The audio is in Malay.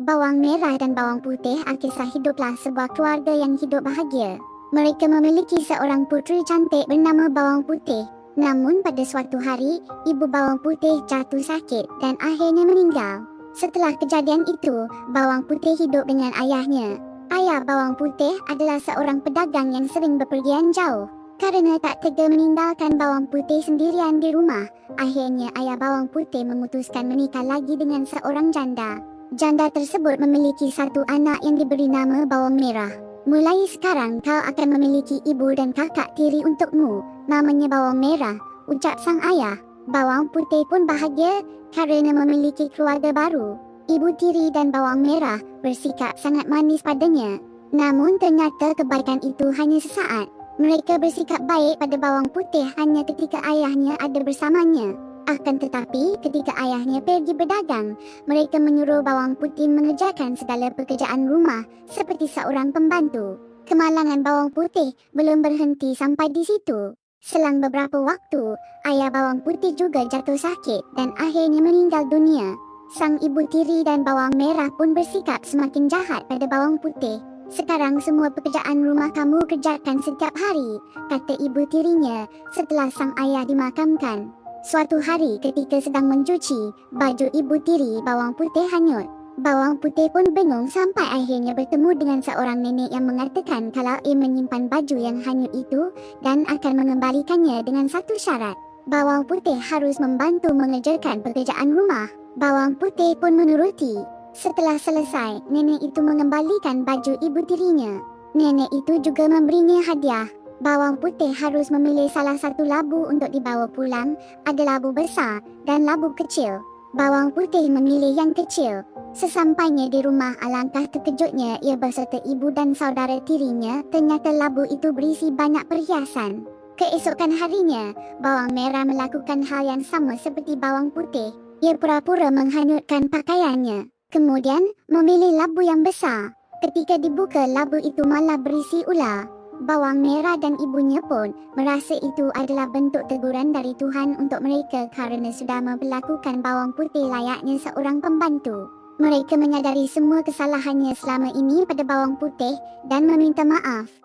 Bawang merah dan bawang putih Alkisah hiduplah sebuah keluarga yang hidup bahagia. Mereka memiliki seorang puteri cantik bernama Bawang Putih. Namun pada suatu hari, ibu Bawang Putih jatuh sakit dan akhirnya meninggal. Setelah kejadian itu, Bawang Putih hidup dengan ayahnya. Ayah Bawang Putih adalah seorang pedagang yang sering bepergian jauh. Karena tak tega meninggalkan bawang putih sendirian di rumah, akhirnya ayah bawang putih memutuskan menikah lagi dengan seorang janda. Janda tersebut memiliki satu anak yang diberi nama bawang merah. Mulai sekarang kau akan memiliki ibu dan kakak tiri untukmu. Namanya bawang merah, ucap sang ayah. Bawang putih pun bahagia kerana memiliki keluarga baru. Ibu tiri dan bawang merah bersikap sangat manis padanya. Namun ternyata kebaikan itu hanya sesaat. Mereka bersikap baik pada bawang putih hanya ketika ayahnya ada bersamanya. Akan tetapi, ketika ayahnya pergi berdagang, mereka menyuruh bawang putih mengerjakan segala pekerjaan rumah seperti seorang pembantu. Kemalangan bawang putih belum berhenti sampai di situ. Selang beberapa waktu, ayah bawang putih juga jatuh sakit dan akhirnya meninggal dunia. Sang ibu tiri dan bawang merah pun bersikap semakin jahat pada bawang putih. Sekarang semua pekerjaan rumah kamu kerjakan setiap hari, kata ibu tirinya setelah sang ayah dimakamkan. Suatu hari ketika sedang mencuci, baju ibu tiri bawang putih hanyut. Bawang putih pun bingung sampai akhirnya bertemu dengan seorang nenek yang mengatakan kalau ia menyimpan baju yang hanyut itu dan akan mengembalikannya dengan satu syarat. Bawang putih harus membantu mengerjakan pekerjaan rumah. Bawang putih pun menuruti. Setelah selesai, nenek itu mengembalikan baju ibu tirinya. Nenek itu juga memberinya hadiah. Bawang putih harus memilih salah satu labu untuk dibawa pulang. Ada labu besar dan labu kecil. Bawang putih memilih yang kecil. Sesampainya di rumah alangkah terkejutnya ia berserta ibu dan saudara tirinya ternyata labu itu berisi banyak perhiasan. Keesokan harinya, bawang merah melakukan hal yang sama seperti bawang putih. Ia pura-pura menghanyutkan pakaiannya. Kemudian memilih labu yang besar. Ketika dibuka labu itu malah berisi ular. Bawang merah dan ibunya pun merasa itu adalah bentuk teguran dari Tuhan untuk mereka kerana sudah memperlakukan bawang putih layaknya seorang pembantu. Mereka menyadari semua kesalahannya selama ini pada bawang putih dan meminta maaf.